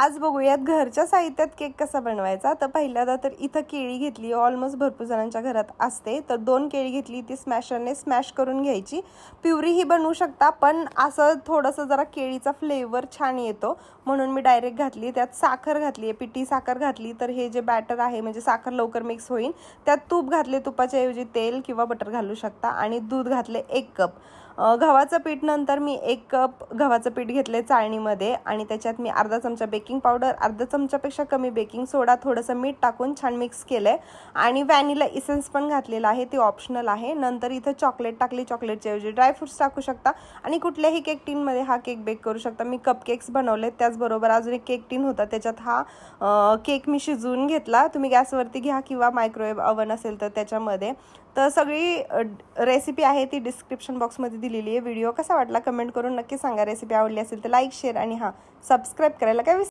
आज बघूयात घरच्या साहित्यात केक कसा बनवायचा. तर पहिल्यांदा तर इथं केळी घेतली ऑलमोस्ट भरपूर जणांच्या घरात असते. तर दोन केळी घेतली ती स्मॅशरने स्मॅश करून घ्यायची. प्युरी ही बनवू शकता पण असं थोडंसं जरा केळीचा फ्लेवर छान येतो. म्हणून मी डायरेक्ट घातली. त्यात साखर घातली आहे पिठी साखर घातली. तर हे जे बॅटर आहे म्हणजे साखर लवकर मिक्स होईल. त्यात तूप घातले तुपाच्या ऐवजी तेल किंवा बटर घालू शकता. आणि दूध घातले एक कप गव्हाचं पीठ नंतर मी एक कप गव्हाचं पीठ घेतले चाळणीमध्ये आणि त्याच्यात मी अर्धा चमचा बेकिंग पावडर अर्धा चमचापेक्षा कमी बेकिंग सोडा थोडंसं मीठ टाकून छान मिक्स केलं आहे आणि व्हॅनिला इसेन्स पण घातलेला आहे ते ऑप्शनल आहे. नंतर इथं चॉकलेट टाकली चॉकलेटच्या ऐवजी ड्रायफ्रुट्स टाकू शकता. आणि कुठल्याही केक टीनमध्ये हा केक बेक करू शकता. मी कप केक्स बनवले त्याचबरोबर अजून एक केक टीन होता त्याच्यात हा केक मी शिजवून घेतला. तुम्ही गॅसवरती घ्या किंवा मायक्रोवेव्ह अवन असेल तर त्याच्यामध्ये. तर सगळी रेसिपी आहे ती डिस्क्रिप्शन बॉक्समध्ये दिली दिलेली आहे. व्हिडिओ कसा वाटला? कमेंट करून नक्की सांगा. रेसिपी आवडली असेल तर लाईक शेअर आणि हां सबस्क्राईब करायला काय